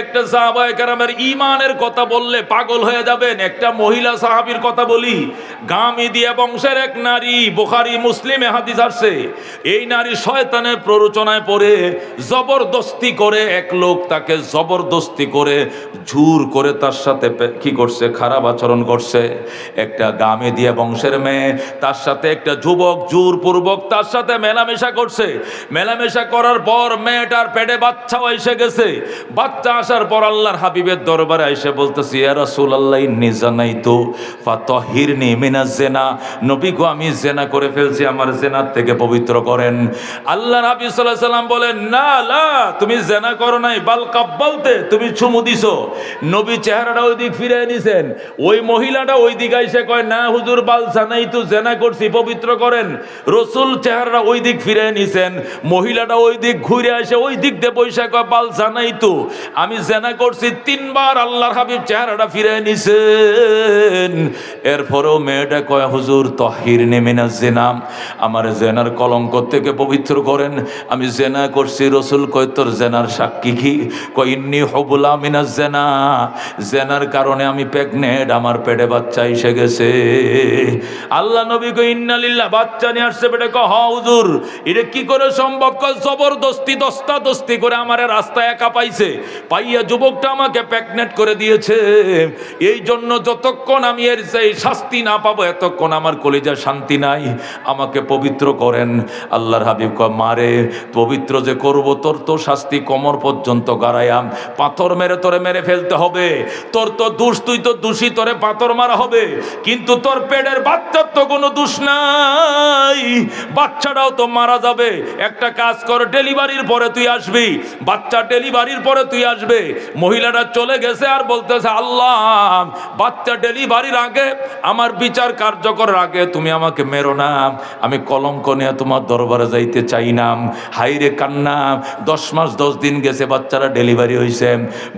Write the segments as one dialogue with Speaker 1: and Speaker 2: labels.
Speaker 1: একটা সাহাবায়ে কেরামের ইমানের কথা বললে পাগল হয়ে যাবেন। একটা মহিলা সাহাবীর কথা বলি গামিদিয়া বংশের এক নারী, বুখারী, মুসলিমে হাদিস আসছে। এই নারী শয়তানের প্ররোচনায় পড়ে, জবরদস্তি করে, এক লোক তাকে জবরদস্তি করে জোর করে তার সাথে কি করছে? খারাপ আচরণ করছে। একটা গামিদিয়া বংশের মেয়ে, তার সাথে একটা যুবক, জোরপূর্বক তার সাথে মেলামেশা করছে। মেলামেশা করার পর মেয়েটার পেটে বাচ্চাও এসে গেছে। বাচ্চা আসার পর আল্লাহর হাবিবের দরবারে এসে বলতেছি, ইয়া রাসূলুল্লাহ, ইন্নী জানাইতু ফাতাহিরনি মিনাজ জিনা। নবী গো, আমি জেনা করে ফেলছি, আমার জেনার থেকে পবিত্র করেন। আল্লাহর হাবিব আলাইহি সাল্লাম বলেন, না, লা, তুমি জেনা করো নাই, বাল কাব্বালতে তুমি চুমু দিছো। নবী চেহারাটা ওই দিক ফিরে নিছেন। ওই মহিলাটা ওই দিকে এসে কয়, না, হুজুর, বাল জানাই তো জেনা করছি, পবিত্র করেন। রসুল চেহারাটা ওই দিক ফিরে নিছেন, মহিলাটা ওই দিক ঘুরে আসে ওই দিক দিয়ে কয়, বাল জানাই তো আমি জেনা করছি, তিনবার আল্লাহর হাবিব চেহারাটা ফিরে নিছেন। এরপরেও মেয়েটা কয়, হুজুর, তহির নেমিনা জেনাম আমার জেনার কলঙ্ক থেকে পবিত্র করেন। আমি জেনা করছি, রসুল কয়, তোর জেনার সাক্ষী কি? কয়, ইন্নি হবুলা মিনা জেনা। জেনার কারণে আমি প্রেগনেন্ট, আমার পেটে বাচ্চা এসে গেছে। আল্লাহ নবী কয় বাচ্চা নিয়ে আসছে পেটে। কয় হ হুজুর। এটা কি করে সম্ভব? জবরদস্তি দস্তা দস্তি করে আমার রাস্তায় একা পাইছে। পাইয়া যুবকটা আমাকে প্রেগনেন্ট করে দিয়েছে। এই জন্য যতক্ষণ আমি এর সেই শাস্তি না পাবো, এতক্ষণ আমার কলিজা শান্তি নাই। আমাকে পবিত্র করেন। আল্লাহর হাবিব মারে পবিত্র যে করব, তোর তো শাস্তি কমর পর্যন্ত গাড়ায়াম পাথর মেরে তোরে মেরে ফেলতে হবে। তোর তো দোষ, তুই তো দোষী, তোরে পাথর মারা হবে। কিন্তু তোর পেটের বাচ্চার তো কোনো দোষ নাই। বাচ্চাটাও তো মারা যাবে। একটা কাজ কর, ডেলিভারির পরে তুই আসবি। বাচ্চা ডেলিভারির পরে তুই আসবে। মহিলাটা চলে গেছে আর বলতেছে, আল্লাহ, বাচ্চা ডেলিভারির আগে আমার বিচার কার্যকরের আগে তুমি আমাকে মেরো না। আমি কলঙ্ক নিয়ে তোমার দরবারে যাইতে চাই না। হাইরে কান্না, দশ মাস দশ দিন গেছে বাচ্চারা ডেলিভারি হয়েছে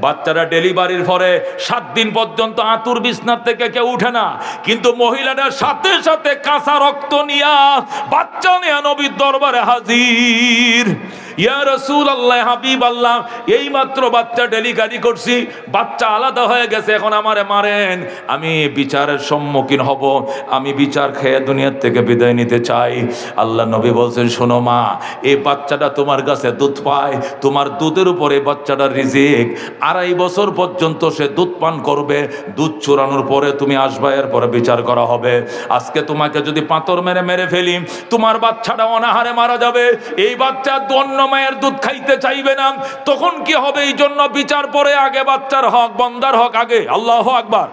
Speaker 1: বাচ্চারা ডেলিভারির পরে সাত দিন পর্যন্ত আতুর বিছনার থেকে কেউ উঠে না। কিন্তু মহিলাটার সাথে সাথে কাঁচা রক্ত নিয়া বাচ্চা নিয়া নবীর দরবারে হাজির। ইয়া রসুল আল্লাহ হাবিব আল্লাহ এই মাত্র বাচ্চা ডেলিভারি করছি, বাচ্চা আলাদা হয়ে গেছে, এখন আমারে মারেন। আমি বিচারের সম্মুখীন হব, আমি বিচার খেয়ে দুনিয়ার থেকে বিদায় নিতে চাই। আল্লাহ নবী বলছেন, শোনো মা এই বাচ্চাটা তোমার কাছে দুধ পায়, তোমার দুধের উপরে বাচ্চাটার রিজিক। আড়াই বছর পর্যন্ত সে দুধ পান করবে, দুধ চুরানোর পরে তুমি আসবা এর পরে বিচার করা হবে। আজকে তোমাকে যদি পাথর মেরে মেরে ফেলি, তোমার বাচ্চাটা অনাহারে মারা যাবে। এই বাচ্চা অন্য মায়ের দুধ খাইতে চাইবে না। তখন কি হবে? এই জন্য বিচার পরে আগে বাচ্চার হক, বন্দার হক আগে। আল্লাহ আকবার।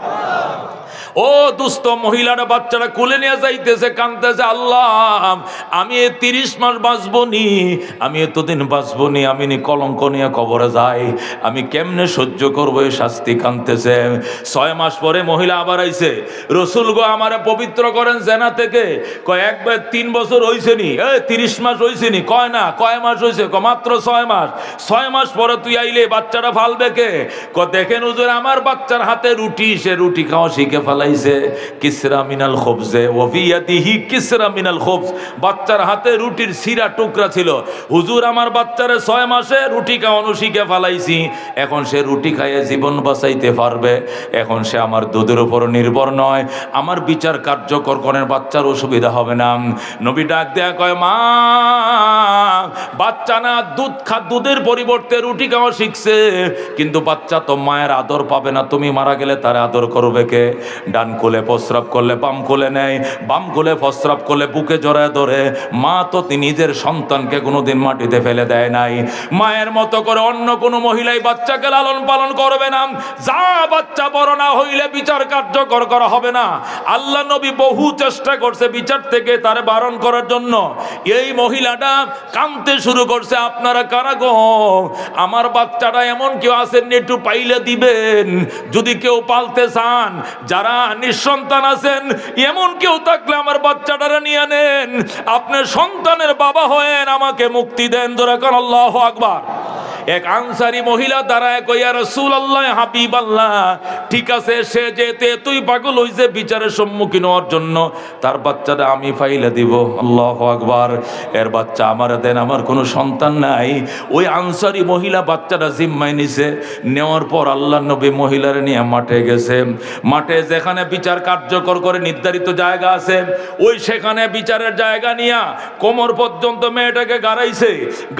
Speaker 1: ও দুস্থ মহিলারা, বাচ্চারা কুলে নিয়ে যাইতেছে কানতেছে আল্লাহ, আমি এ তিরিশ মাস বাঁচবো নি আমি এতদিন বাঁচবো নি আমি নি কলঙ্ক নিয়ে কবরে যাই, আমি কেমনে সহ্য করব এই শাস্তি কানতেছে ছয় মাস পরে মহিলা আবার আইছে, রসুল গো, আমারে পবিত্র করেন জেনা থেকে। কয় একবার তিন বছর হইছে নি, এ, তিরিশ মাস হইছে নি, কয় না, কয় মাস হইছে? ক মাত্র ছয় মাস। ছয় মাস পরে তুই আইলে বাচ্চাটা ফালবে কে? ক দেখেন হুজুর, আমার বাচ্চার হাতে রুটি, সে রুটি খাওয়া শিখে ফেলাইছে। কিসরা মিনাল খবজে ওফিয়াতিহি কিসরা মিনাল খবজ। বাচ্চার হাতে রুটির সিরা টুকরা ছিল। হুজুর, আমার বাচ্চারে ছয় মাসে রুটি খাওয়ানো শিখে ফেলাইছি। এখন সে রুটি খাইয়ে জীবন বাঁচাইতে পারবে। এখন সে আমার দুধের উপর নির্ভর নয়। আমার বিচার কার্যকর করেন বাচ্চার অসুবিধা হবে না। নবী ডাক দেয়া কয়, মা, বাচ্চা না, দুধ খা, দুধের পরিবর্তে রুটি খাওয়া শিখছে। কিন্তু বাচ্চা তো মায়ের আদর পাবে না। তুমি মারা গেলে তার আদর করবে কে? ডান কোলে প্রস্রাব করলে বাম কোলে নেয় বাম কোলে প্রস্রাব করলে বুকে জড়ায় ধরে। মা তো তিনি নিজের সন্তানকে কোনোদিন মাটিতে ফেলে দেয় নাই। মায়ের মতো করে অন্য কোনো মহিলাই বাচ্চাকে লালন পালন করবে না। যা বাচ্চা বড় না হইলে বিচার কার্যকর করা হবে না। আল্লাহ নবী বহু চেষ্টা করছে বিচার থেকে তার বারণ করার জন্য। এই মহিলাটা কাঁদতে শুরু করছে, আপনারা কারা গো? আমার বাচ্চাটা এমন কেউ আছেন, একটু পাইলে দিবেন। যদি কেউ পালতে চান, যারা নিঃসন্তান আছেন, এমন কেউ থাকলে আমার বাচ্চাটারে নিয়ে নেন। আপনার সন্তানের বাবা হয়েন, আমাকে মুক্তি দেন। দোরাকার আল্লাহ আকবার। এক আনসারি মহিলা দাঁড়ায় কইয়া রসুল আল্লাহ হাবিব আল্লাহ ঠিক আছে, সে যেতে, তুই পাগল হইছে, বিচারের সম্মুখীন হওয়ার জন্য। তার বাচ্চাটা আমি ফাইলে দিব। আল্লাহ আকবার। এর বাচ্চা আমার দেন, আমার কোনো সন্তান নাই। ওই আনসারি মহিলা বাচ্চাটা জিম্মায় নিছে, নেওয়ার পর আল্লাহ নবী মহিলার নিয়ে মাঠে গেছে। মাঠে যেখানে বিচার কার্যকর করে নির্ধারিত জায়গা আছে, ওই সেখানে বিচারের জায়গা নিয়া কোমর পর্যন্ত মেয়েটাকে গাড়াইছে,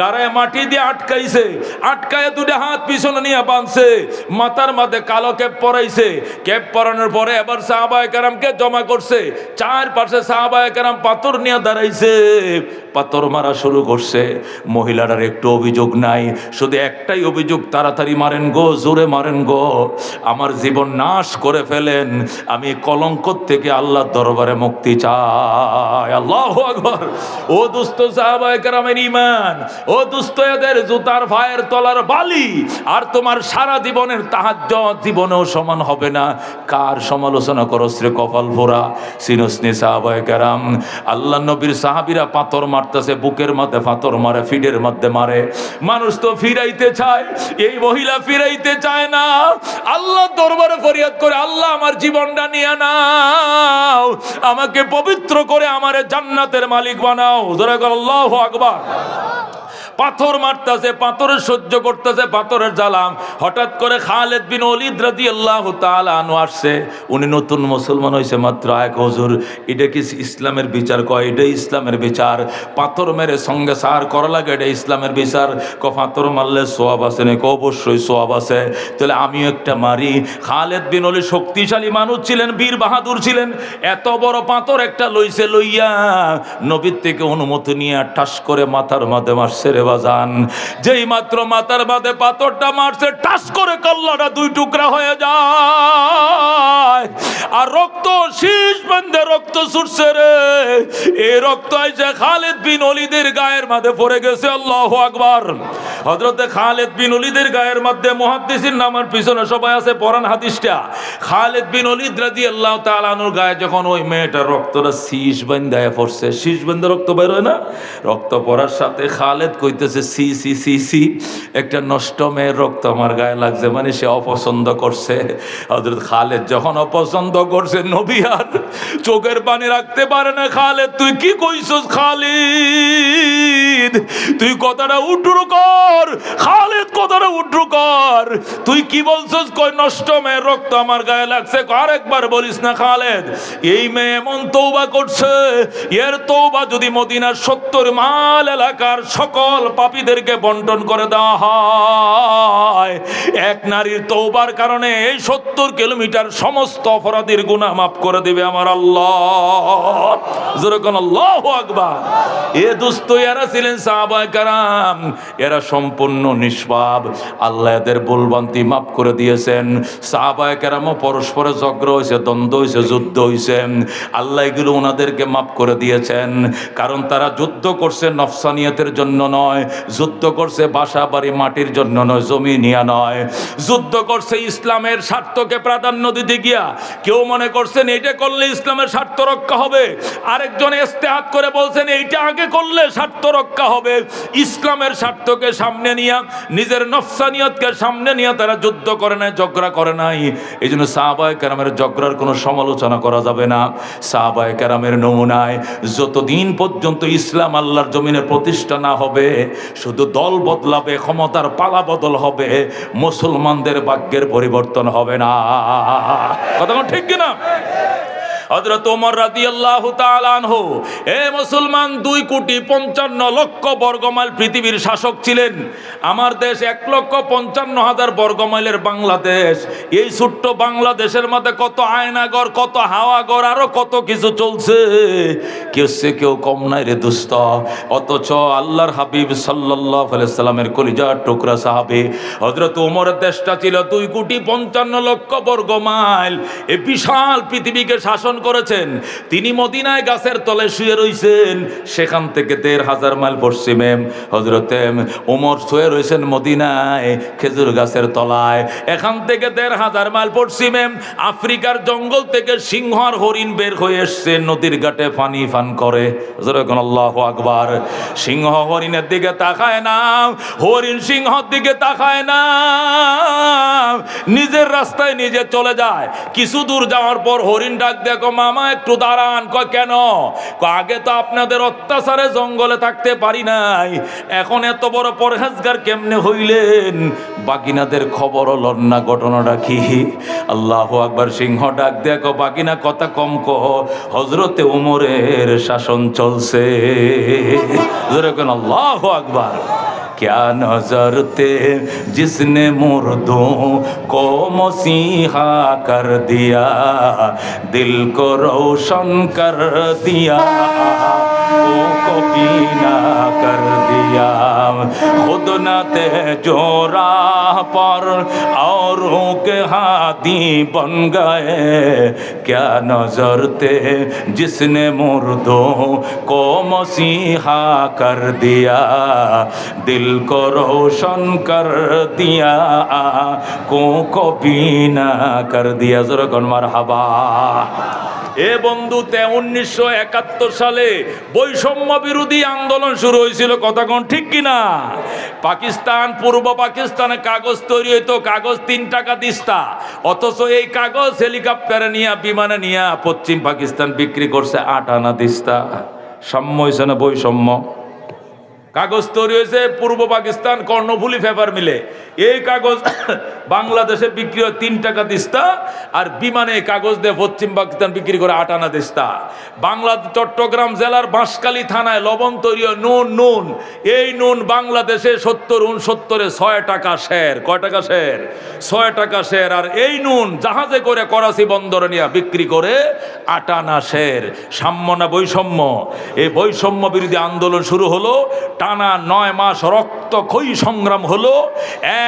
Speaker 1: গাড়ায় মাটি দিয়ে আটকাইছে আটকায় দুটো হাত পিছনে নিয়ে বাঁধছে, মাথার মাঝে কালো ক্যাপ পরাইছে। ক্যাপ পরানোর পরে এবার সাহাবায় কারামকে জমা করছে চার পাশে সাহাবায় কারাম পাথর নিয়ে দাঁড়াইছে। পাথর মারা শুরু করছে। মহিলাটার একটু অভিযোগ নাই, শুধু একটাই অভিযোগ তাড়াতাড়ি মারেন গো, জোরে মারেন গো। আমার জীবন নাশ করে ফেলেন। আমি কলঙ্ক থেকে আল্লাহর দরবারে মুক্তি চাই। আল্লাহ ও কেরামের ইমান ও দুস্থ এদের জুতার ভাইয়ের তলার বালি, আর তোমার সারা জীবনের তাহার জীবনেও সমান হবে না। কার সমালোচনা করো শ্রী কপাল ভোরা, সিনুসনি সাহাবায়ে কেরাম। আল্লাহ নবীর সাহাবিরা পাথর মারতেছে, বুকের মধ্যে পাথর মারে, ফিডের মধ্যে মারে। মানুষ তো ফিরাইতে চায় এই মহিলা ফিরাইতে চায় না। আল্লাহ দরবারে ফরিয়াদ করে, আল্লাহ, আমার জীবনটা নিয়ে নাও। আমাকে পবিত্র করে আমার জান্নাতের মালিক বানাও। ধরে আল্লাহ আকবার। পাথর মারতেছে পাথরের সহ্য করতেছে, পাথরের জ্বালাম। হঠাৎ করে খালেদ বিন অলিদ রাদি আল্লাহ আনু আসছে। উনি নতুন মুসলমান হয়েছে মাত্র এক হজুর। এটা কি ইসলামের বিচার? কয় এটা ইসলামের বিচার। পাথর মেরে সঙ্গে সার করা লাগে, এটা ইসলামের বিচার। ক পাথর মারলে সোয়াব আছে নাকি? অবশ্যই সোয়াব আছে। তাহলে আমিও একটা মারি। খালেদ বিন অলি শক্তিশালী মানুষ ছিলেন, বীর বাহাদুর ছিলেন। এত বড় পাথর একটা লইছে, লইয়া নবীর থেকে অনুমতি নিয়ে ঠাস করে মাথার মারছে রে বাজান যেই মাত্র মাথার বাদে পাথরটা মারছে, টাস করে কল্লাটা দুই টুকরা হয়ে যায়। আর রক্ত শীষ বেঁধে রক্ত ছুটছে রে। এই রক্ত আইসে খালেদ বিন অলিদের গায়ের মাঝে পড়ে গেছে, আল্লাহ আকবার। হজরতে খালেদ বিন অলিদের গায়ের মধ্যে মহাদ্দিসির নামার পিছনে সবাই আছে, পরান হাদিসটা। খালেদ বিন অলিদ রাজি আল্লাহ তালানুর গায়ে যখন ওই মেয়েটার রক্তটা শীষ বেঁধায় পড়ছে, শীষ বেঁধে রক্ত বের হয় না? রক্ত পড়ার সাথে খালেদ কইতেছে, সি সি সি সি, একটা নষ্ট মেয়ের রক্ত আমার গায়ে লাগছে। মানে সে অপছন্দ করছে। হজরত খালেদ যখন অপছন্দ করছে, নবী আর চোখের পানি রাখতে পারে না খালেদ তুই কি কইছস, খালিদ? তুই কথাটা উঠরু কর। খালেদ, কথাটা উঠরু কর। তুই কি বলছস? কই, নষ্ট মেয়ের রক্ত আমার গায়ে লাগছে। আরেকবার বলিস না, খালেদ। এই মেয়ে এমন তৌবা করছে, এর তৌবা যদি মদিনার সত্তর মাল এলাকার সকল পাপীদেরকে বন্টন করে দেওয়া হয়, এক নারীর তৌবার কারণে এই সত্তর কিলোমিটার সমস্ত অপরাধীর গুণা মাফ করে দিবে আমার দ্বন্দ্ব যুদ্ধ আল্লাহ এগুলো ওনাদেরকে মাফ করে দিয়েছেন। কারণ তারা যুদ্ধ করছে নফসানিয়তের জন্য নয়, যুদ্ধ করছে বাসা বাড়ি মাটির জন্য নয় জমি নিয়ে নয়। যুদ্ধ করছে ইসলামের স্বার্থকে প্রাধান্য দিতে গিয়া কেউ মনে করছেন এইটা করলে ইসলামের স্বার্থ রক্ষা হবে। আরেকজন ইস্তেহাত করে বলছেন, এইটা আগে করলে স্বার্থ রক্ষা হবে। ইসলামের স্বার্থকে সামনে নিয়ে, নিজের নফসানিয়তকে সামনে নিয়ে তারা যুদ্ধ করে নাই, ঝগড়া করে নাই। এই জন্য সাহাবায় কেরামের ঝগড়ার কোনো সমালোচনা করা যাবে না। সাহাবায় কেরামের নমুনায় যতদিন পর্যন্ত ইসলাম আল্লাহর জমিনে প্রতিষ্ঠা না হবে, শুধু দল বদলাবে, ক্ষমতার পালা বদল হবে, মুসলমানদের ভাগ্যের পরিবর্তন হবে না। কথা ঠিক কিনা? হজরত ওমর রাজি আল্লাহ তালানহ এ মুসলমান, দুই কোটি পঞ্চান্ন লক্ষ বর্গমাইল পৃথিবীর শাসক ছিলেন। আমার দেশ এক লক্ষ পঞ্চান্ন হাজার বর্গমাইলের বাংলাদেশ। এই ছোট্ট বাংলাদেশের মধ্যে কত আয়নাগর, কত হাওয়াগর, আরও কত কিছু চলছে? কেউ সে কেউ কম নাই রে দুস্ত। অথচ আল্লাহর হাবিব সাল্লাহ সাল্লামের কলিজার টুকরা সাহাবে হজরত ওমরের দেশটা ছিল দুই কোটি পঞ্চান্ন লক্ষ বর্গ মাইল এ বিশাল পৃথিবীকে শাসন করেছেন। তিনি মদিনায় গাছের তলে শুয়ে রইছেন। সেখান থেকে দেড় হাজার মাইল পশ্চিমে হজরতে ওমর শুয়ে রয়েছেন মদিনায় খেজুর গাছের তলায়। এখান থেকে দেড় হাজার মাইল পশ্চিমে আফ্রিকার জঙ্গল থেকে সিংহ আর হরিণ বের হয়ে এসছে। নদীর ঘাটে পানি পান করে। আল্লাহ আকবার। সিংহ হরিণের দিকে তাকায় না। হরিণ সিংহর দিকে তাকায় না। নিজের রাস্তায় নিজে চলে যায়। কিছু দূর যাওয়ার পর হরিণ ডাক দেখো মামা, একটু দাঁড়ান। কয়, কেন? আগে তো আপনাদের অত্যাচারে জঙ্গলে থাকতে পারি নাই। এখন এত বড় পরহেজগার কেমনে হইলেন? বাকিনাদের খবর হল না ঘটনাটা কি? আল্লাহ আকবার সিংহ ডাক দেখো বাকিনা কথা কম কহ। হজরতে উমরের শাসন চলছে। আল্লাহ আকবার। क्या नज़र ते जिसने मुर्दों को मसीहा कर दिया? दिल को रोशन कर दिया। को पीना कर दिया खुद न ते जोरा पर औरों के हाथी बन गए क्या नजर ते जिसने मुर्दों को मसीहा कर दिया दिल को रोशन कर दिया को को पीना कर दिया जरा कौन मरहबा এ বন্ধুতে উনিশশো একাত্তর সালে বৈষম্য বিরোধী আন্দোলন শুরু হয়েছিল, কথা কোন ঠিক কিনা? পাকিস্তান, পূর্ব পাকিস্তানে কাগজ তৈরি হইতো, কাগজ তিন টাকা দিস্তা। অথচ এই কাগজ হেলিকপ্টারে নিয়ে, বিমানে নিয়ে পশ্চিম পাকিস্তান বিক্রি করছে আট আনা দিস্তা। সাম্য হয়েছে না বৈষম্য? কাগজ তৈরি হয়েছে পূর্ব পাকিস্তান কর্ণফুলি পেপার মিলে। এই কাগজ বাংলাদেশে বিক্রি হয় তিন টাকা দিস্তা, আর বিমানে কাগজ দিয়ে পশ্চিম পাকিস্তান বিক্রি করে আট আনা দিস্তা। বাংলা চট্টগ্রাম জেলার বাঁশকালী থানায় লবণ তৈরি নুন নুন। এই নুন বাংলাদেশে সত্তর উনসত্তরে ছয় টাকা শের কয় টাকা শের ছয় টাকা শের আর এই নুন জাহাজে করে করাচি বন্দরে নিয়ে বিক্রি করে আটানা শের সাম্য না বৈষম্য? এই বৈষম্য বিরোধী আন্দোলন শুরু হলো, টানা নয় মাস রক্তক্ষয়ী সংগ্রাম হলো,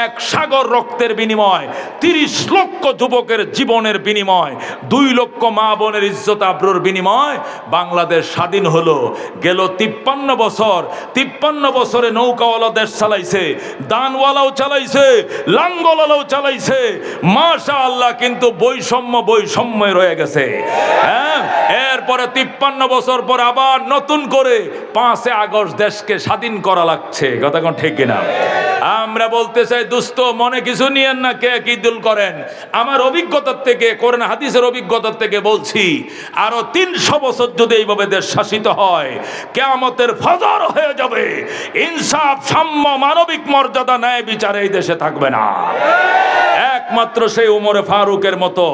Speaker 1: এক সাগর রক্তের বিনিময়। তিরিশ লক্ষ যুবকের জীবনের বিনিময়, দুই লক্ষ মা বোনের ইজ্জত আব্রুর বিনিময়। বাংলাদেশ স্বাধীন হলো। গেল তিপ্পান্ন বছর। তিপ্পান্ন বছরে নৌকাওয়ালা দেশ চালাইছে, দানওয়ালাও চালাইছে লাঙ্গলাও চালাইছে। মাশা আল্লাহ কিন্তু বৈষম্য বৈষম্যে রয়ে গেছে। হ্যাঁ এরপরে তিপ্পান্ন বছর পর আবার নতুন করে পাঁচে আগস্ট দেশকে স্বাধীন করা লাগছে। কথা কোন ঠিক কিনা? আমরা বলতে চাই দুস্থ মনে কিছু নিয়েন না কে কি দুল করেন? আমার অভিজ্ঞতার থেকে করেন হাদিসের অভিজ্ঞতার থেকে বলছি, আরও তিনশো বছর যদি এইভাবে দেশ শাসিত হয়, কেয়ামতের ফজর হয়ে যাবে। ইনসাফ, সাম্য, মানবিক মর্যাদা, ন্যায় বিচার এই দেশে থাকবে না। একমাত্র সেই উমরে ফারুকের মতো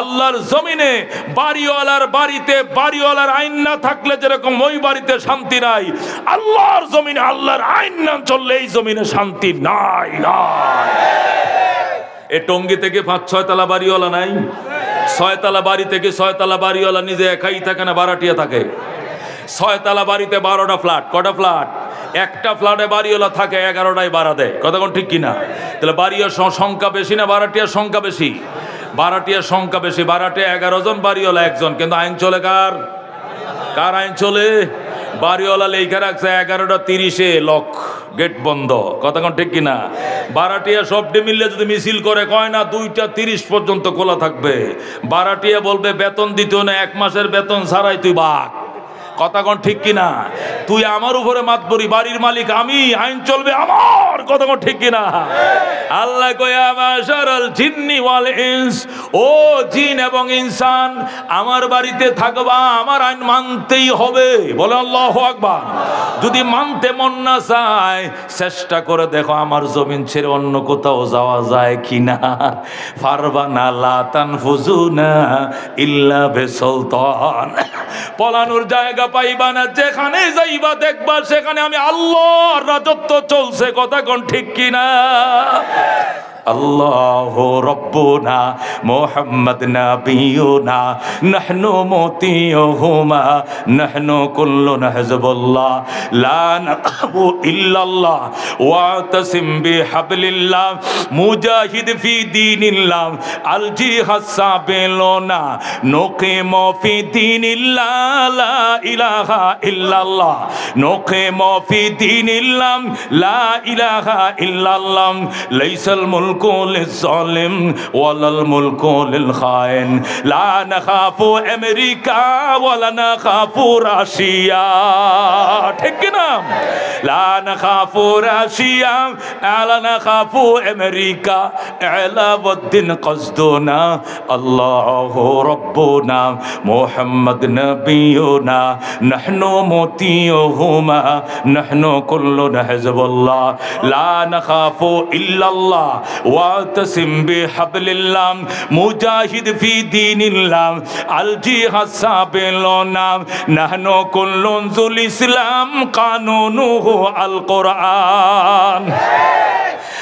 Speaker 1: আল্লাহর জমিনে বাড়িওয়ালার বাড়িতে বাড়িওয়ালার আইন না থাকলে যেরকম ওই বাড়িতে শান্তি নাই, আল্লাহর জমিনে আল্লাহর আইন না চললে এই জমিনে শান্তি নাই নাই। এ টঙ্গি থেকে পাঁচ, ছয় তলা বাড়িওয়ালা নাই। ছয়তলা বাড়ি থেকে ছয়তলা বাড়িওয়ালা নিজে একাই থাকে না, বারাটিয়া থাকে। ছয়তলা বাড়িতে বারোটা ফ্ল্যাট, কটা ফ্ল্যাট? একটা ফ্ল্যাটে বাড়িওয়ালা থাকে, এগারোটায় বাড়া দেয়। কতক্ষণ ঠিক কিনা? তাহলে বাড়ির সংখ্যা বেশি না, বারাটিয়ার সংখ্যা বেশি? বারাটিয়ার সংখ্যা বেশি, বারাটিয়া এগারো জন, বাড়িওয়ালা একজন। কিন্তু আইন চলে কার? কার আইন চলে? বাড়িওয়ালা লেখা রাখছে এগারোটা তিরিশে, লক, গেট বন্ধ। কথা কোন ঠিক কিনা? বারাটিয়া সবটি মিললে যদি মিছিল করে, কয় না, দুইটা তিরিশ পর্যন্ত খোলা থাকবে। বারাটিয়া বলবে, বেতন দিতেও না, এক মাসের বেতন ছাড়াই তুই বাঘ কথাগণ ঠিক কিনা? তুই আমার উপরে মাতবরি বাড়ির মালিক, আমি, আইন চলবে আমার কথাগণ ঠিক কিনা? আল্লাহ জিন্নি ও জিন এবং ইনসান, আমার বাড়িতে থাকবা, আমার আইন মানতেই হবে। বলে আল্লাহু আকবার। যদি মানতে মন না চায়, চেষ্টা করে দেখো আমার জমিন ছেড়ে অন্য কোথাও যাওয়া যায় কিনা। পারবা না লাতান ফুজুনা ইল্লা বেসলতান। পলানোর জায়গা পাইবা না যেখানে যাইবা দেখবা সেখানে আমি আল্লাহর রাজত্ব চলছে। কথা কোন ঠিক কিনা? আল্লাহ রব্বুনা মোহাম্মদ নবিয়ুনা নাহনু মতিয়ুহুমা নাহনু কুল্লুন হিজবুল্লাহ লা নাখাবু ইল্লাল্লাহ ওয়াতাসিম বিহাবলিল্লাহ মুজাহিদ ফি দীনিল্লাহ আল জিহাদ সাবিলুনা নুকিম ফি দীনিল্লাহ লা ইলাহা ইল্লাল্লাহ নুকিম ফি দীনিল্লাহ লা ইলাহা ইল্লাল্লাহ লাইসাল মুলকু লিজ-জালিম, ওয়ালাল মুলকু লিল খায়েন লা নাখাফু আমেরিকা, ওয়ালা নাখাফু রাশিয়া। ঠিক না লা নাখাফু রাশিয়া, আলা নাখাফু আমেরিকা। আলাউদ্দিন কসদুনা আল্লাহু রব্বুনা, মুহাম্মদ নবিয়ুনা, নাহনু মতিয়ুহুমা নাহনু কুল্লুনা হিজবুল্লাহ। লা নাখাফু ইল্লাল্লাহ ওয়াতাসিম বিহাবলিল্লাহ মুজাহিদ ফি দীনিল্লাহ আল জিহাদ সাবিলুনা নাহনু কুল্লুন জুল ইসলাম কানুনুহু আল কোরআন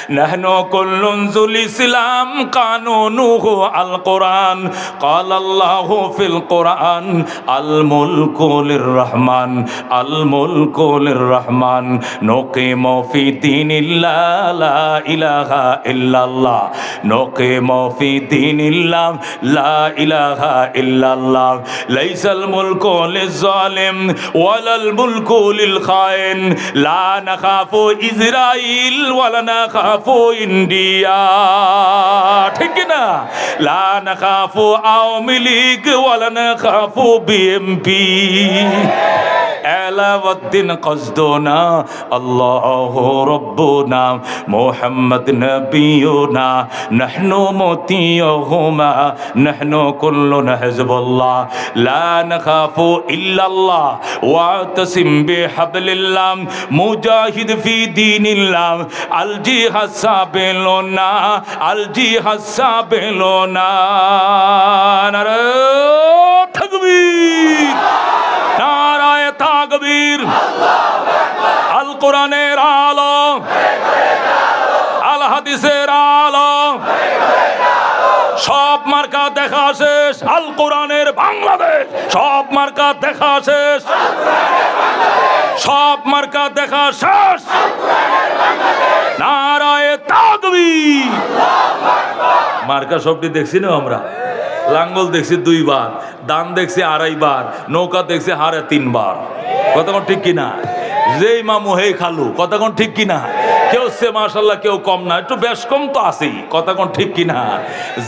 Speaker 1: نحن كل ذو الإسلام قانونه القرآن قال الله في القرآن الملك للرحمن الملك للرحمن نقيم في دين الله لا إله إلا ইল্লাল্লাহ। নকে মফি দিন ইল্লাম, লা ইলাহা ইল্লাল্লাহ। লাইসাল মুলকু লিজালিম ওয়ালাল মুলকু লিল খায়েন লা নাখাফু ইসরাইল ওয়ালা নাখাফু ইন্ডিয়া। ঠিক না? লা নাখাফু আওয়ামী লীগ, ওয়ালা নাখাফু বিএমপি। আলাউদ্দিন কসদোনা আল্লাহ রব্বুনা, মুহাম্মদ নবী নবিয়ুনা নাহনু মতিয়ুহুমা, নাহনু কুল্লুনা হিজবুল্লাহ। লা নাখাফু ইল্লাল্লাহ, ওয়াতাসিম বিহাবলিল্লাহ, মুজাহিদ ফি দীনিল্লাহ। আল জিহাদ সাবিলুনা আল জিহাদ সাবিলুনা। নারে তাকবীর। নারায় তাকবীর। আল কোরআনের আলো আল। হাদিসের আলো সব মার্কা দেখা শেষ, আল কোরআনের বাংলাদেশ। সব মার্কা দেখা শেষ। সব মার্কা দেখা শেষ। নারায় মার্কা সবটি দেখছি না আমরা? লাঙ্গল দেখছি দুইবার, দান দেখছি আড়াইবার, নৌকা দেখছি হারে তিনবার। কতক্ষণ ঠিক কিনা? যেই মামু হেই খালু, কতক্ষণ ঠিক কিনা? কেউ সে মাশাল্লাহ কেউ কম না, একটু বেশ কম তো আছেই কতক্ষণ ঠিক কিনা?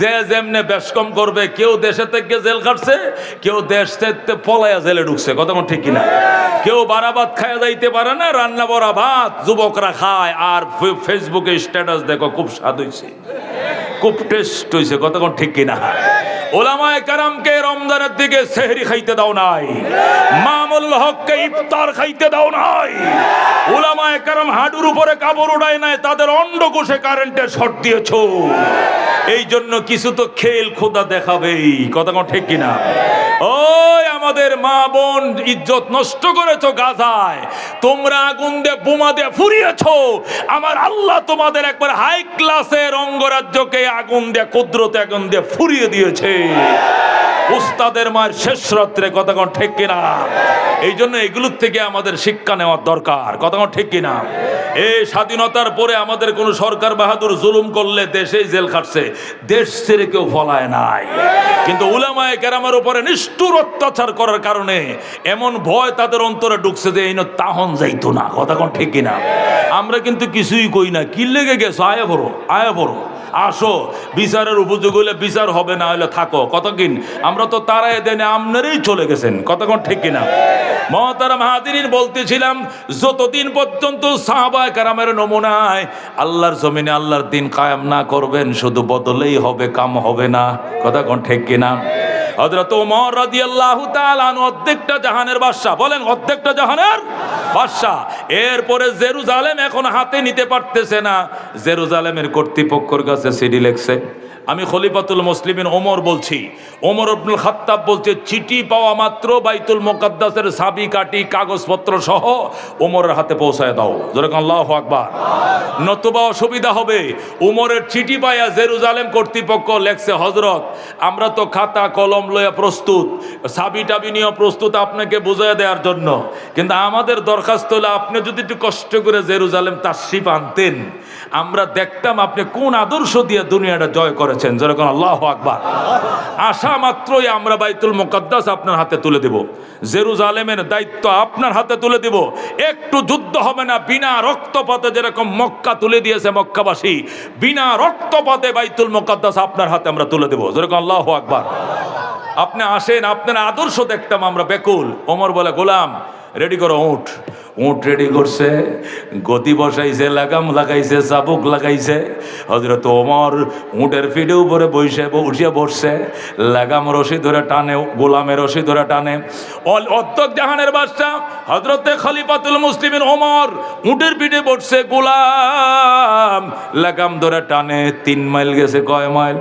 Speaker 1: যে যেমনে বেশ কম করবে, কেউ দেশে থেকে জেল কাটছে কেউ দেশ থেকে পলায়া জেলে ঢুকছে কতক্ষণ ঠিক কিনা? কেউ বারাবাত খায়া যাইতে পারে না, রান্না বড়া ভাত যুবকরা খায়, আর ফেসবুকে স্ট্যাটাস দেখো, খুব স্বাদ হইছে, খুব টেস্ট হইছে কতক্ষণ ঠিক কিনা? ওলামায়ে কারামকে রমজানের দিকে সেহরি খাইতে দাও নাই। মামুল হককে ইফতার খাইতে দাও নাই। ওলামায়ে কারাম হাঁটুর উপরে কাপড় উড়ায় নাই, তাদের অন্ডকোষে কারেন্টের শর্ট দিয়েছ। এই জন্য কিছু তো খেল খোদা দেখাবেই কতক্ষণ ঠিক কিনা? ওই আমাদের মা বোন ইজ্জত নষ্ট করেছ গাজায়, তোমরা আগুন দিয়ে বোমা দিয়ে ফুরিয়েছো। আমার আল্লাহ তোমাদের একবার হাই ক্লাসের অঙ্গরাজ্যকে আগুন দিয়ে, কুদরতে আগুন দিয়ে ফুরিয়ে দিয়েছে। উস্তাদের মায়ের শেষ রাত্রে কতক্ষণ ঠিক কিনা? এই জন্য এগুলোর থেকে আমাদের শিক্ষা নেওয়ার দরকার। কতক্ষণ ঠিক কিনা? এই স্বাধীনতার পরে আমাদের কোনো সরকার বাহাদুর জুলুম করলে দেশেই জেল খাটছে। দেশ ছেড়ে কেউ ফলায় নাই। কিন্তু উলামায়ে কেরামের উপরে নিষ্ঠুর অত্যাচার করার কারণে এমন ভয় তাদের অন্তরে ঢুকছে যে এই তাহন যাইতো না। কথা কতক্ষণ ঠিক কিনা? আমরা কিন্তু কিছুই কই না। কি লেগে গেছো? আয়া বড় আয়া বড় আসো, বিচারের উপযোগ হলে বিচার হবে, না হলে থাকো। কতক্ষণ? আমরা তো তারাই দেনে আমনারই চলে গেছেন। কতক্ষণ ঠিক কিনা? মহতারা মাহাদিন বলতেছিলাম, যতদিন পর্যন্ত সাহাবায় কারামের নমুনায় আল্লাহর জমিনে আল্লাহর দিন কায়াম না করবেন, শুধু বদলেই হবে, কাম হবে না। কতক্ষণ ঠিক কিনা? হযরত ওমর তাআলা আনহু অর্ধেকটা জাহানের বাদশা বলেন, অর্ধেকটা জাহানের বাদশাহ। এরপরে জেরুজালেম এখন হাতে নিতে পারতেছে না। জেরুজালেমের কর্তৃপক্ষর কাছে সিডি লেখছে, আমি খলিফাতুল মুসলিমিন ওমর বলছি। ওমর আব্দুল খাত্তাব বলছে, চিঠি পাওয়া মাত্র বাইতুল মোকাদ্দাসের সাবি কাটি কাগজপত্র সহ ওমরের হাতে পৌঁছায় দাও। যেরকম আল্লাহ আকবার। নতুবা অসুবিধা হবে। উমরের চিঠি পাইয়া জেরুজালেম কর্তৃপক্ষ লেখছে হজরত আমরা তো খাতা, কলম লইয়া প্রস্তুত। সাবি টাবি নিয়ে প্রস্তুত আপনাকে বুঝাই দেওয়ার জন্য। কিন্তু আমাদের দরখাস্ত হলে, আপনি যদি একটু কষ্ট করে জেরুজালেম তাশরিফ আনতেন, আমরা দেখতাম আপনি কোন আদর্শ দিয়ে দুনিয়াটা জয় করেছেন। যেরকম আল্লাহ আকবার। আশা মাত্রই আমরা বাইতুল মোকাদ্দাস আপনার হাতে তুলে দেব। জেরুজালেমের দায়িত্ব আপনার হাতে তুলে দেব। একটু যুদ্ধ হবে না, বিনা রক্তপাতে যেরকম মক্কা তুলে দিয়েছে মক্কাবাসী, বিনা রক্তপাতে বাইতুল মোকাদ্দাস আপনার হাতে আমরা তুলে দেব। যেরকম আল্লাহ আকবার। আপনি আসেন, আপনার আদর্শ দেখতাম আমরা, বেকুল। ওমর বলে, গোলাম রেডি করো, উঠ। উঠ রেডি করছে গতি বসাইছে, লাগাম লাগাইছে, চাবুক লাগাইছে। হজরত ওমর উটের ফিডে উপরে বসে উঠিয়ে বসছে, লাগাম রশি ধরে টানে, গোলামের রশি ধরে টানে। অর্ধক জাহানের বাদশা হজরতে খলিফাতুল মুসলিমের ওমর উটের পিঠে বসছে, গোলাম লাগাম ধরে টানে, তিন মাইল গেছে, কয় মাইল?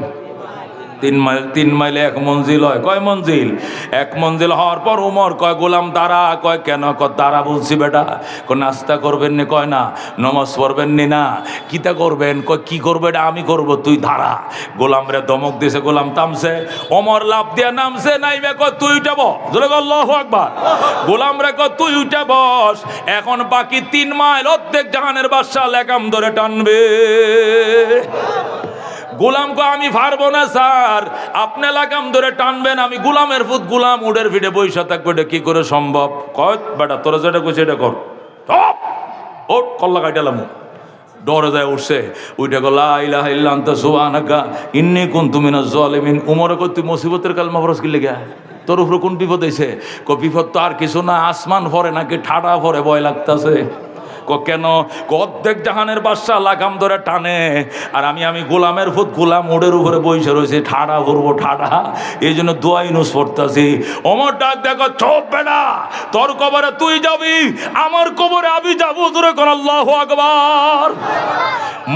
Speaker 1: তিন মাইল, তিন মাইলে এক মঞ্জিল হয়। কয় মঞ্জিল? এক মঞ্জিল হওয়ার পর উমর কয়, গোলাম দাঁড়া। কয়, কেন কয় দাঁড়া বলছি বেটা? কয়, নাস্তা করবেন নি? কয়, না। নমাজ পড়বেন নি? না। কিতা করবেন? কয়, কি করবে এটা আমি করব? তুই দাঁড়া। গোলাম রে দমক দিছে, গোলাম থামছে। অমর লাভ দিয়া নামছে নাই নাইবে কয়, তুই উঠাব আল্লাহ আকবার। গোলাম রে কয়, তুই উঠে বস। এখন বাকি তিন মাইল অর্ধেক জাহানের বাদশা লেকাম ধরে টানবে। গোলাম কো আমি পারব না, স্যার। আপনি লাগাম ধরে টানবেন, আমি গোলামের ফুট গোলাম উডের ফিটে বৈশা থাকব, এটা কি করে সম্ভব? কয়, বেটা, তোরা যেটা কইছে এটা কর! ওট কল্লা কাটালাম ডরে যায় উঠছে। উঠে গো লা ইলাহা ইল্লা আনতা সুবহানাকা, ইন্নী কুনতু মিনাজ জালিমিন। উমরে কই তুই মুসিবতের কালমা ফরজ কি লেগে? তোর উপরে কোন বিপদ হইছে? ক বিপদ তো আর কিছু না, আসমান ভরে নাকি ঠাডা ভরে ভয় লাগতাছে। কেন? অর্ধেক জাহানের বাদশাহ লাগাম ধরে টানে। আর আমি আমি গোলামের ভূত, গোলাম ওড়ের উপরে বইসে রয়েছে, ঠাডা করব, ঠাডা। এই জন্য দোয়াই নুস পড়তেছি। অমর ডাক দেখো, চোপ বেড়া তোর কবরে তুই যাবি? আমার কবরে আমি যাব দূরে কর, আল্লাহ আকবার।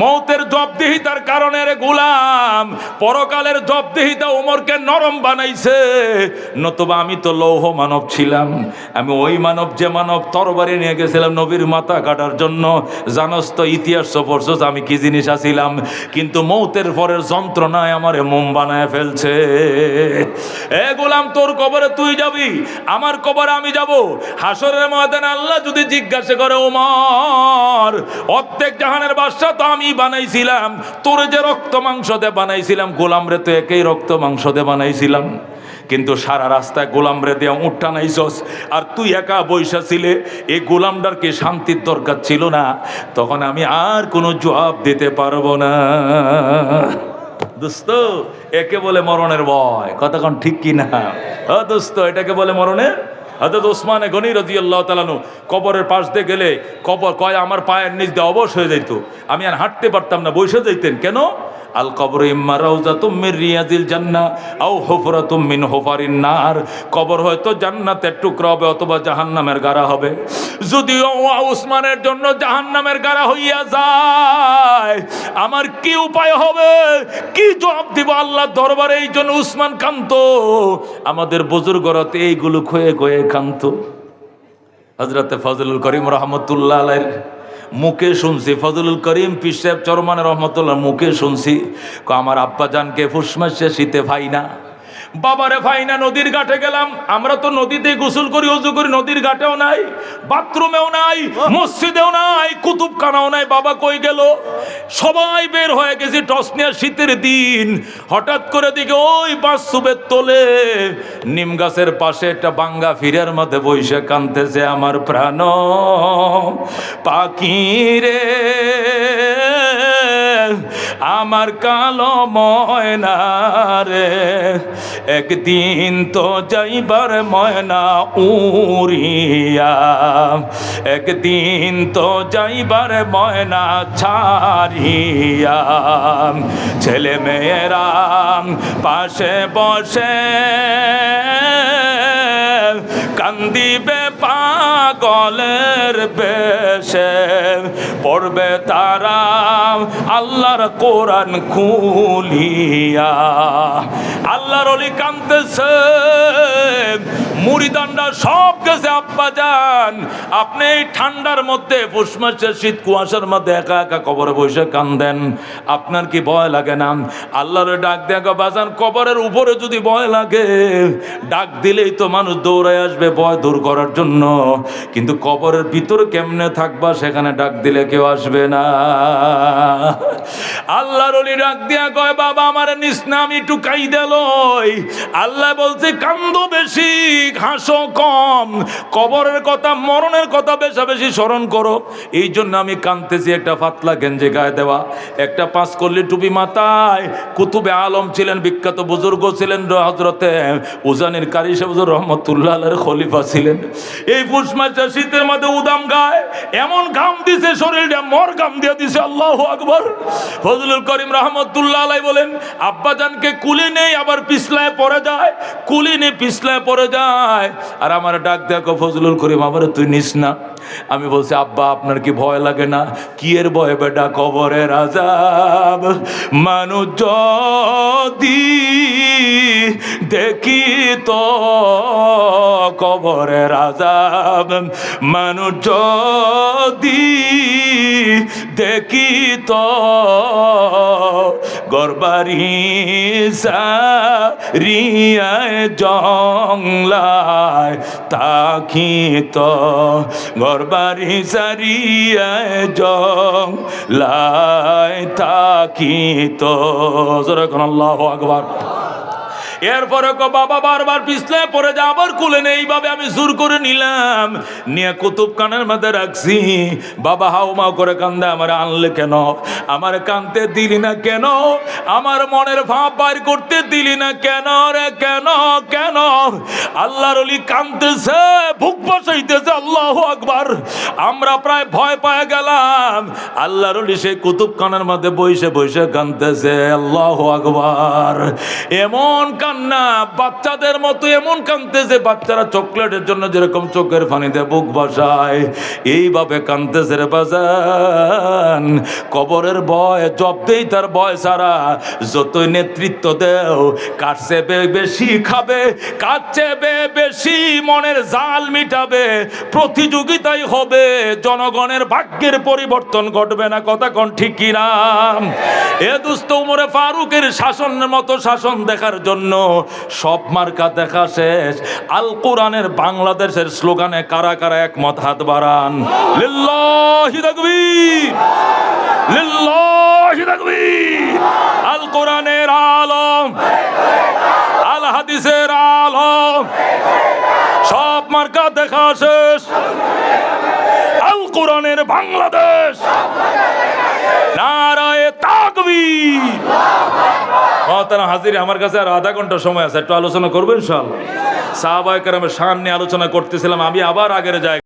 Speaker 1: মৌতের জবদেহিতার কারণে রে গুলাম, পরকালের জবদেহিতা ওমরকে নরম বানাইছে। নতুবা আমি তো লৌহ মানব ছিলাম, আমি ওই মানব যে মানব তরবারি নিয়ে গেছিলাম নবীর মাথা কাটার জন্য। জানস তো ইতিহাস পড়ছস আমি কি জিনিস আছিলাম? কিন্তু মৌতের পরের যন্ত্রণায় আমারে মোম বানায় ফেলছে। এ গোলাম, তোর কবরে তুই যাবি? আমার কবরে আমি যাব? হাসরের ময়দানে আল্লাহ যদি জিজ্ঞাসা করে ওমর, অর্ধেক জাহানের বাদশা তো আমি বানাইছিলাম, তোর যে রক্ত মাংস দিয়ে বানাইছিলাম গোলাম রে তো একই রক্ত মাংস দিয়ে বানাইছিলাম। কিন্তু সারা রাস্তায় গোলাম রে দিয়ে উঠটা নাইছস। আর তুই একা বৈশা ছিলে এই গোলামটার কি শান্তির দরকার ছিল না? তখন আমি আর কোনো জবাব দিতে পারব না। দোস্ত, একে বলে মরণের ভয়। কতক্ষণ ঠিক কি না ও দোস্ত, এটাকে বলে মরণের হজরত ওসমানে গনি রদি আল্লাহ তালানু কবরের পাশ দিয়ে গেলে কবর কয় আমার পায়ের নিচ দিয়ে অবশ হয়ে যাইতো। আমি আর হাঁটতে পারতাম না, বসে যাইতেন। কেন? আল কবর ইম্মা রাউজা তুমির রিয়াজিল জান্না আও হুফরা তুমিন হুফারিন নার। কবর হয়তো জান্নাতের টুকরা হবে অথবা জাহান্নামের গাড়া হবে। যদিও উসমানের জন্য জাহান্নামের গাড়া হইয়া যায়। আমার কি উপায় হবে? কি জবাব দিব আল্লাহ দরবারে? এই জন্য উসমান কান্ত আমাদের বুজুর্গরতে এইগুলো খয়ে খয়ে কান্ত হজরতে ফজলুল করিম রহমতুল্লাহ আলাইর মুখে শুনছি ফজলুল করিম, পীর সাহেব চরমান রহমতুল্লাহ মুখে শুনছি আমার আব্বা জানকে ফুসমাসে শীতে ভাই না। বাবারে ভাই না নদীর ঘাটে গেলাম। আমরা তো নদীতে গোসল করি উজু করি নদীর ঘাটেও নাই বাথরুমেও নাই মসজিদেও নাই কুতুবখানাও নাই। বাবা কই গেল? সবাই বের হয়ে গেছি টস নিয়ে শীতের দিন। হঠাৎ করে দিকে ওই বাসুবের তোলে নিম গাছের পাশে একটা বাঙ্গা ফিরের মধ্যে বৈশে কানতেছে আমার প্রাণ। পাখি রে আমার কালো ময়না রে। একদিন তো যাইবার ময়না উড়িয়া, একদিন তো যাইবার ময়না ছাড়িয়া। ছেলে মেয়েরা পাশে বসে, কান্দিবে পাগলে নূরের বেশে। পড়বে তারা আল্লাহর কোরআন খুলিয়া, আল্লাহর অলি কানতেছে মুড়িদান্ডা সব গেছে, আব্বা যান। আপনি এই ঠান্ডার মধ্যে পৌষ মাসের শীত কুয়াশার মধ্যে একা একা কবরে বসে কান্দেন, আপনার কি ভয় লাগে না? আল্লাহরে ডাক দেখা বাজান, কবরের উপরে যদি ভয় লাগে, ডাক দিলেই তো মানুষ দৌড়ায় আসবে ভয় দূর করার জন্য। কিন্তু কবরের ভিতরে কেমনে থাকবা, সেখানে ডাক দিলে কেউ আসবে না। আল্লাহর অলি ডাক দিয়া কয়, বাবা, আমার নিস না, আমি একটু কাইদা লই। আল্লাহ বলছে, কান্দ বেশি, হাসো কম। কবরের কথা, মরণের কথা বেশা বেশি স্মরণ করো। এই জন্য আমি কানতেছি একটা পাতলা গেঞ্জে গায়ে দেওয়া। একটা পাঁচ কল্লি টুপি মাথায়। কুতুবে আলম ছিলেন, বিখ্যাত বুজুর্গ ছিলেন হজরতে উজানির কারি সাহুজুর রহমতুল্লাহ খলিফা ছিলেন। এই পুষ মাসে শীতের মধ্যে উদাম গায়, এমন ঘাম দিছে, শরীরটা মর ঘাম দিয়ে দিছে, আল্লাহ আকবর। ফজলুল করিম রহমতুল্লাহ আলাই বলেন, আব্বাজানকে কুলি নেই, আবার পিছলায় পড়ে যায়, কুলি নেই, পিছলায় পড়ে যায়। আর আমার ডাক দেখো, ফজলুল করিম আবার তুই নিস না। আমি বলছি, আব্বা, আপনার কি ভয় লাগে না? কি এর ভয় বেটা? কবরের আজাব মানুষ যদি দেখি তো কবরের আজাব মানুষ যদি দেখি তো গরবারি রিয়ায় জংলায় তাকি তো গরবারি সারিয়ায় জংলায় তাকি তো যেরকম আল্লাহ আকবার। এরপরে কো, বাবা, বারবার পিছলে পড়ে যা, আবার কুলে নেই। এইভাবে আমি জোর করে নিলাম। নিয়ে কুতুব কানের মধ্যে রাখছি। বাবা, হাউ মাউ করে কান্দে, আমার আনলে কেন? আমার কানতে দিলি না কেন? আমার মনের ভাব বাইর করতে দিলি না কেন রে? কেন? কেন? আল্লাহর অলি কানতেছে বুক বসাইতেছে, আল্লাহ আকবার। আমরা প্রায় ভয় পায় গেলাম। আল্লাহর অলি সেই কুতুব কানের মধ্যে বইসে বইসে কানতেছে আল্লাহ আকবার। এমন কান্না বাচ্চাদের মতো এমন কানতেছে বাচ্চারা চকলেটের জন্য যেরকম চোখের পানিতে বুক বসায়। এইভাবে কানতেছে রে বাজান। কবরের ভয় জবতেই তার ভয় সারা। যতই নেতৃত্ব দেও কার চেয়ে বেশি খাবে কার চেয়ে বেশি, মনের জাল মিটাবে। প্রতিযোগিতাই হবে, জনগণের ভাগ্যের পরিবর্তন ঘটবে না, কথা কোন ঠিক কিনা? এ দুস্থ উমরে ফারুকের শাসনের মতো শাসন দেখার জন্য সব মার্কা দেখা শেষ। আল কোরআনের বাংলাদেশের স্লোগানে কারা কারা একমত হাত বাড়ান? লিল্লাহি তাকবীর। লিল্লাহি তাকবীর। আল কোরআনের আলম। আল হাদিসের আলম। সব মার্কা দেখা শেষ। আল কোরআনের বাংলাদেশ। নারায় তাকবীর মহতারা হাজির, আমার কাছে আর আধা ঘণ্টা সময় আছে, একটু আলোচনা করবেন সব সাহাবাহিক শান নিয়ে আলোচনা করতেছিলাম, আমি আবার আগের যাই